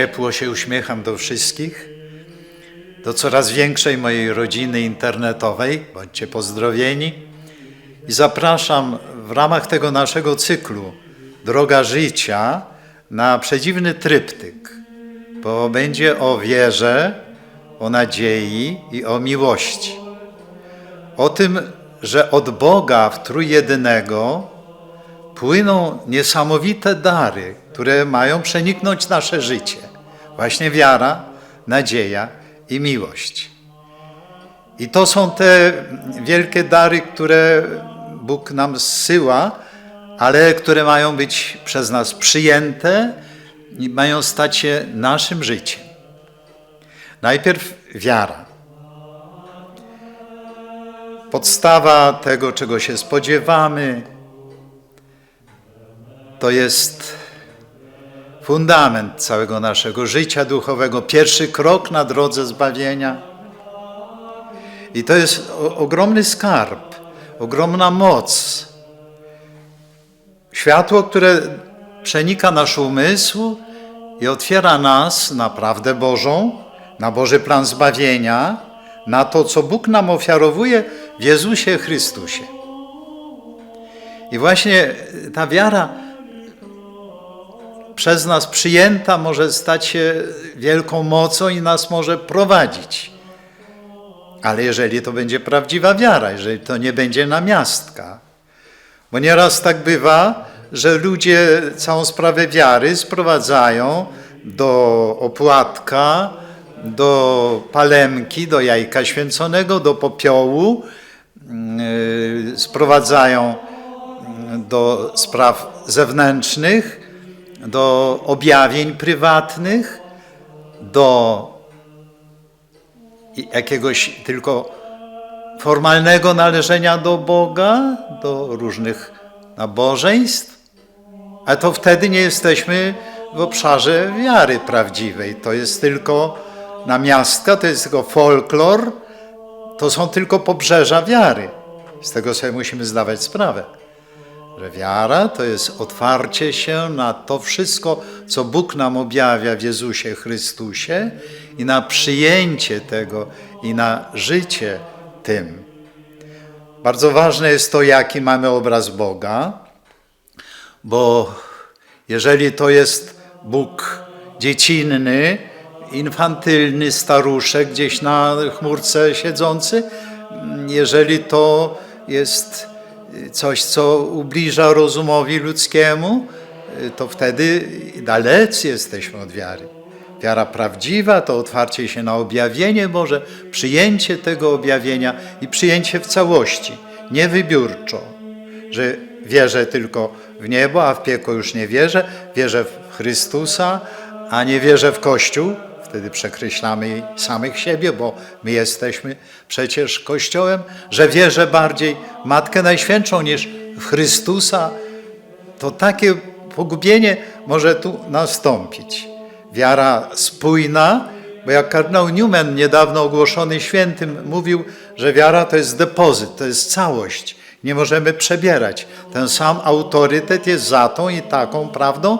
ciepło się uśmiecham do wszystkich, do coraz większej mojej rodziny internetowej. Bądźcie pozdrowieni. I zapraszam w ramach tego naszego cyklu Droga Życia na przedziwny tryptyk, bo będzie o wierze, o nadziei i o miłości. O tym, że od Boga w Trójjedynego płyną niesamowite dary, które mają przeniknąć nasze życie. Właśnie wiara, nadzieja i miłość. I to są te wielkie dary, które Bóg nam zsyła, ale które mają być przez nas przyjęte i mają stać się naszym życiem. Najpierw wiara. Podstawa tego, czego się spodziewamy, to jest fundament całego naszego życia duchowego, pierwszy krok na drodze zbawienia. I to jest ogromny skarb, ogromna moc. Światło, które przenika nasz umysł i otwiera nas na prawdę Bożą, na Boży plan zbawienia, na to, co Bóg nam ofiarowuje w Jezusie Chrystusie. I właśnie ta wiara przez nas przyjęta może stać się wielką mocą i nas może prowadzić. Ale jeżeli to będzie prawdziwa wiara, jeżeli to nie będzie namiastka, bo nieraz tak bywa, że ludzie całą sprawę wiary sprowadzają do opłatka, do palemki, do jajka święconego, do popiołu, yy, sprowadzają do spraw zewnętrznych, do objawień prywatnych, do jakiegoś tylko formalnego należenia do Boga, do różnych nabożeństw, a to wtedy nie jesteśmy w obszarze wiary prawdziwej. To jest tylko namiastka, to jest tylko folklor, to są tylko pobrzeża wiary. Z tego sobie musimy zdawać sprawę że wiara to jest otwarcie się na to wszystko, co Bóg nam objawia w Jezusie Chrystusie i na przyjęcie tego i na życie tym. Bardzo ważne jest to, jaki mamy obraz Boga, bo jeżeli to jest Bóg dziecinny, infantylny staruszek gdzieś na chmurce siedzący, jeżeli to jest coś, co ubliża rozumowi ludzkiemu, to wtedy dalecy jesteśmy od wiary. Wiara prawdziwa to otwarcie się na objawienie Boże, przyjęcie tego objawienia i przyjęcie w całości, nie wybiórczo, że wierzę tylko w niebo, a w piekło już nie wierzę, wierzę w Chrystusa, a nie wierzę w Kościół, wtedy przekreślamy samych siebie, bo my jesteśmy przecież Kościołem, że wierzę bardziej w Matkę Najświętszą niż w Chrystusa, to takie pogubienie może tu nastąpić. Wiara spójna, bo jak kardynał Newman, niedawno ogłoszony świętym, mówił, że wiara to jest depozyt, to jest całość. Nie możemy przebierać. Ten sam autorytet jest za tą i taką prawdą,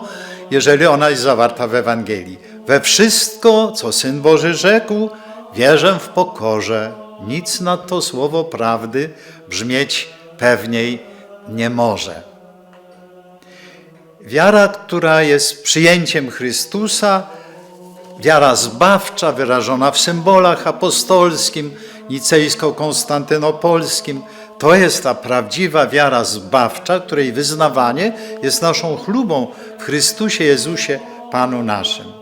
jeżeli ona jest zawarta w Ewangelii. We wszystko, co Syn Boży rzekł, wierzę w pokorze. Nic na to słowo prawdy brzmieć pewniej nie może. Wiara, która jest przyjęciem Chrystusa, wiara zbawcza, wyrażona w symbolach apostolskim, nicejsko-konstantynopolskim, to jest ta prawdziwa wiara zbawcza, której wyznawanie jest naszą chlubą w Chrystusie Jezusie, Panu naszym.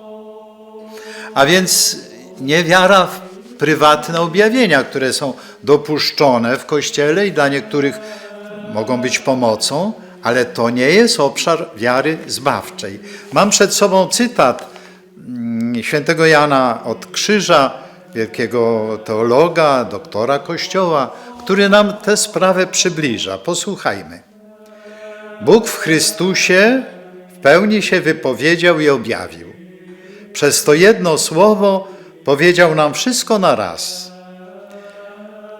A więc nie wiara w prywatne objawienia, które są dopuszczone w Kościele i dla niektórych mogą być pomocą, ale to nie jest obszar wiary zbawczej. Mam przed sobą cytat mm, świętego Jana od Krzyża, wielkiego teologa, doktora Kościoła, który nam tę sprawę przybliża. Posłuchajmy. Bóg w Chrystusie w pełni się wypowiedział i objawił. Przez to jedno słowo powiedział nam wszystko na raz.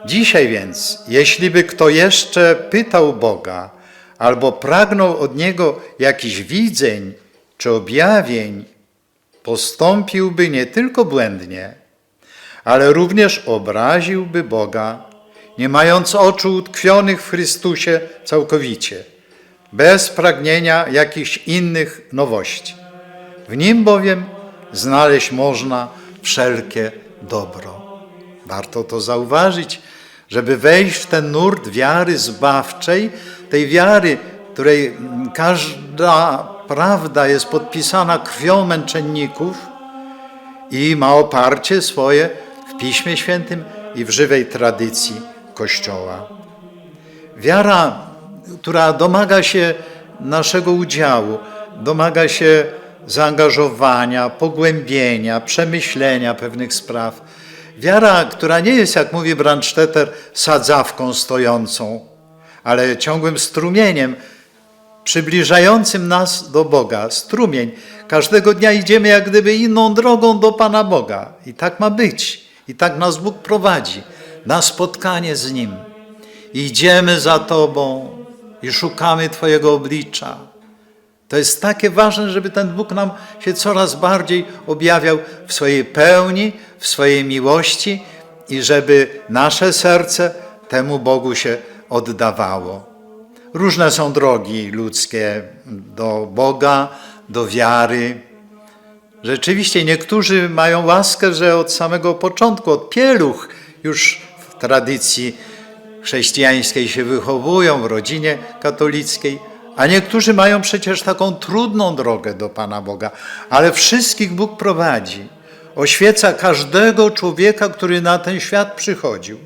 Dzisiaj więc, jeśli by kto jeszcze pytał Boga albo pragnął od Niego jakichś widzeń czy objawień, postąpiłby nie tylko błędnie, ale również obraziłby Boga, nie mając oczu utkwionych w Chrystusie całkowicie, bez pragnienia jakichś innych nowości. W nim bowiem znaleźć można wszelkie dobro. Warto to zauważyć, żeby wejść w ten nurt wiary zbawczej, tej wiary, której każda prawda jest podpisana krwią męczenników i ma oparcie swoje w Piśmie Świętym i w żywej tradycji Kościoła. Wiara, która domaga się naszego udziału, domaga się zaangażowania, pogłębienia, przemyślenia pewnych spraw. Wiara, która nie jest, jak mówi Brandstetter, sadzawką stojącą, ale ciągłym strumieniem przybliżającym nas do Boga. Strumień. Każdego dnia idziemy jak gdyby inną drogą do Pana Boga. I tak ma być. I tak nas Bóg prowadzi na spotkanie z Nim. Idziemy za Tobą i szukamy Twojego oblicza. To jest takie ważne, żeby ten Bóg nam się coraz bardziej objawiał w swojej pełni, w swojej miłości i żeby nasze serce temu Bogu się oddawało. Różne są drogi ludzkie do Boga, do wiary. Rzeczywiście niektórzy mają łaskę, że od samego początku, od pieluch już w tradycji chrześcijańskiej się wychowują, w rodzinie katolickiej, a niektórzy mają przecież taką trudną drogę do Pana Boga, ale wszystkich Bóg prowadzi. Oświeca każdego człowieka, który na ten świat przychodził.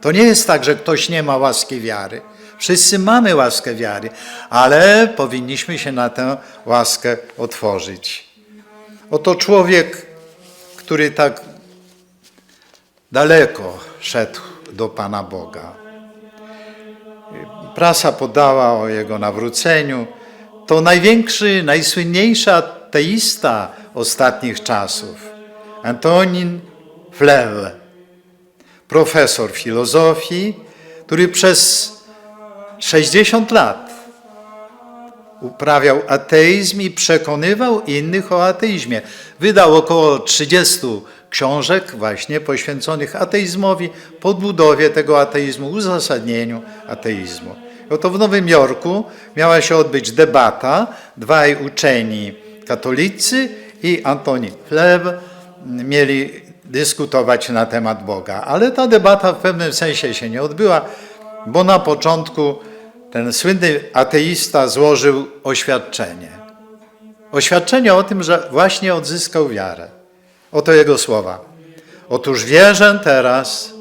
To nie jest tak, że ktoś nie ma łaski wiary. Wszyscy mamy łaskę wiary, ale powinniśmy się na tę łaskę otworzyć. Oto człowiek, który tak daleko szedł do Pana Boga. Prasa podała o jego nawróceniu. To największy, najsłynniejszy ateista ostatnich czasów, Antonin Flew, profesor filozofii, który przez 60 lat uprawiał ateizm i przekonywał innych o ateizmie. Wydał około 30 książek właśnie poświęconych ateizmowi, podbudowie tego ateizmu, uzasadnieniu ateizmu. Oto w Nowym Jorku miała się odbyć debata, dwaj uczeni katolicy i Antoni Flew mieli dyskutować na temat Boga. Ale ta debata w pewnym sensie się nie odbyła, bo na początku ten słynny ateista złożył oświadczenie. Oświadczenie o tym, że właśnie odzyskał wiarę. Oto jego słowa. Otóż wierzę teraz,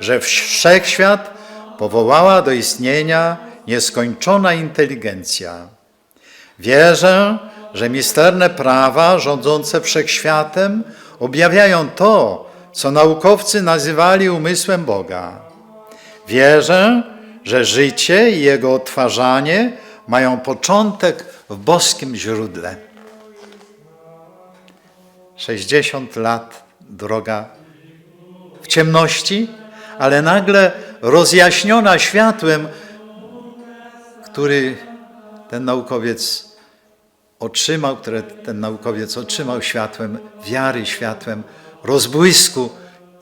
że wszechświat powołała do istnienia nieskończona inteligencja. Wierzę, że misterne prawa rządzące wszechświatem objawiają to, co naukowcy nazywali umysłem Boga. Wierzę, że życie i jego odtwarzanie mają początek w boskim źródle. 60 lat droga w ciemności, ale nagle rozjaśniona światłem, który ten naukowiec otrzymał, które ten naukowiec otrzymał światłem wiary, światłem rozbłysku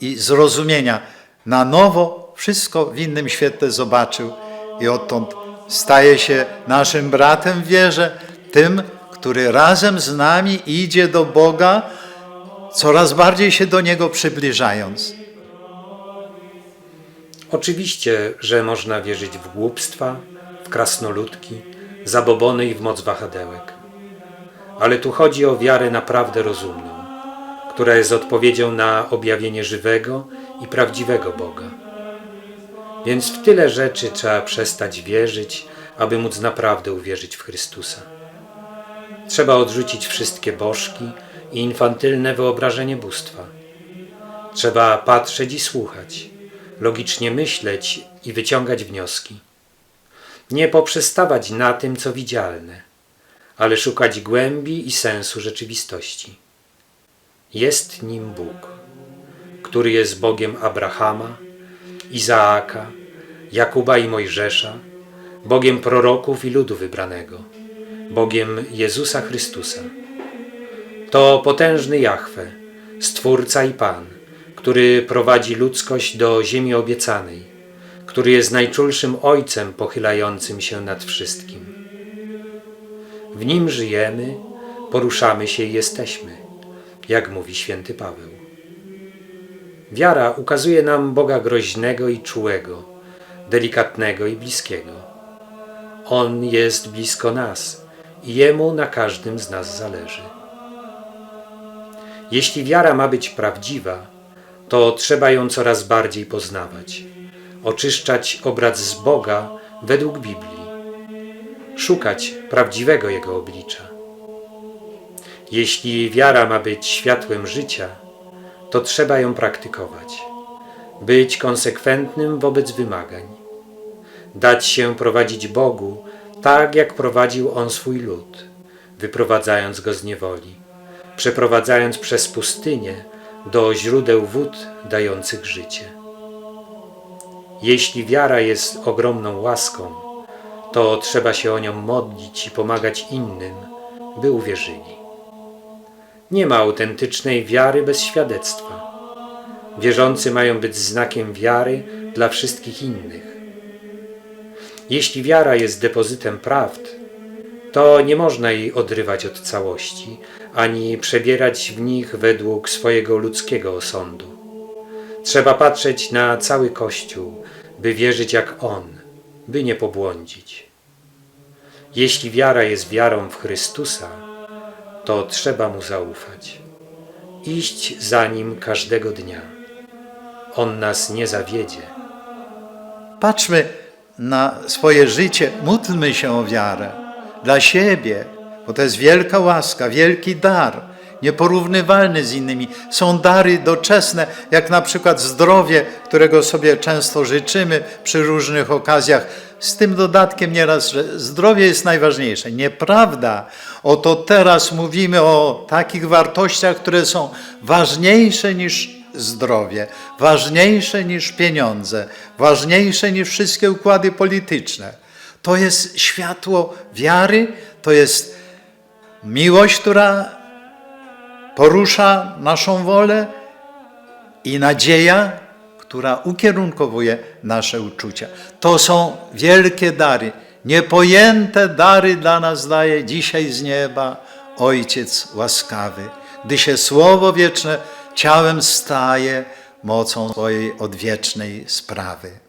i zrozumienia. Na nowo wszystko w innym świetle zobaczył i odtąd staje się naszym bratem w wierze, tym, który razem z nami idzie do Boga, coraz bardziej się do Niego przybliżając. Oczywiście, że można wierzyć w głupstwa, w krasnoludki, zabobony i w moc wahadełek. Ale tu chodzi o wiarę naprawdę rozumną, która jest odpowiedzią na objawienie żywego i prawdziwego Boga. Więc w tyle rzeczy trzeba przestać wierzyć, aby móc naprawdę uwierzyć w Chrystusa. Trzeba odrzucić wszystkie bożki i infantylne wyobrażenie bóstwa. Trzeba patrzeć i słuchać, logicznie myśleć i wyciągać wnioski. Nie poprzestawać na tym, co widzialne, ale szukać głębi i sensu rzeczywistości. Jest nim Bóg, który jest Bogiem Abrahama, Izaaka, Jakuba i Mojżesza, Bogiem proroków i ludu wybranego, Bogiem Jezusa Chrystusa. To potężny Jahwe, Stwórca i Pan, który prowadzi ludzkość do ziemi obiecanej, który jest najczulszym Ojcem pochylającym się nad wszystkim. W Nim żyjemy, poruszamy się i jesteśmy, jak mówi święty Paweł. Wiara ukazuje nam Boga groźnego i czułego, delikatnego i bliskiego. On jest blisko nas i Jemu na każdym z nas zależy. Jeśli wiara ma być prawdziwa, to trzeba ją coraz bardziej poznawać, oczyszczać obraz z Boga według Biblii, szukać prawdziwego Jego oblicza. Jeśli wiara ma być światłem życia, to trzeba ją praktykować, być konsekwentnym wobec wymagań, dać się prowadzić Bogu tak, jak prowadził On swój lud, wyprowadzając go z niewoli, przeprowadzając przez pustynię do źródeł wód dających życie. Jeśli wiara jest ogromną łaską, to trzeba się o nią modlić i pomagać innym, by uwierzyli. Nie ma autentycznej wiary bez świadectwa. Wierzący mają być znakiem wiary dla wszystkich innych. Jeśli wiara jest depozytem prawd, to nie można jej odrywać od całości, ani przebierać w nich według swojego ludzkiego osądu. Trzeba patrzeć na cały Kościół, by wierzyć jak On, by nie pobłądzić. Jeśli wiara jest wiarą w Chrystusa, to trzeba Mu zaufać. Iść za Nim każdego dnia. On nas nie zawiedzie. Patrzmy na swoje życie, módlmy się o wiarę dla siebie, bo to jest wielka łaska, wielki dar, nieporównywalny z innymi. Są dary doczesne, jak na przykład zdrowie, którego sobie często życzymy przy różnych okazjach. Z tym dodatkiem nieraz, że zdrowie jest najważniejsze. Nieprawda. Oto teraz mówimy o takich wartościach, które są ważniejsze niż zdrowie, ważniejsze niż pieniądze, ważniejsze niż wszystkie układy polityczne. To jest światło wiary, to jest miłość, która porusza naszą wolę i nadzieja, która ukierunkowuje nasze uczucia. To są wielkie dary, niepojęte dary dla nas daje dzisiaj z nieba Ojciec łaskawy, gdy się Słowo wieczne ciałem staje mocą swojej odwiecznej sprawy.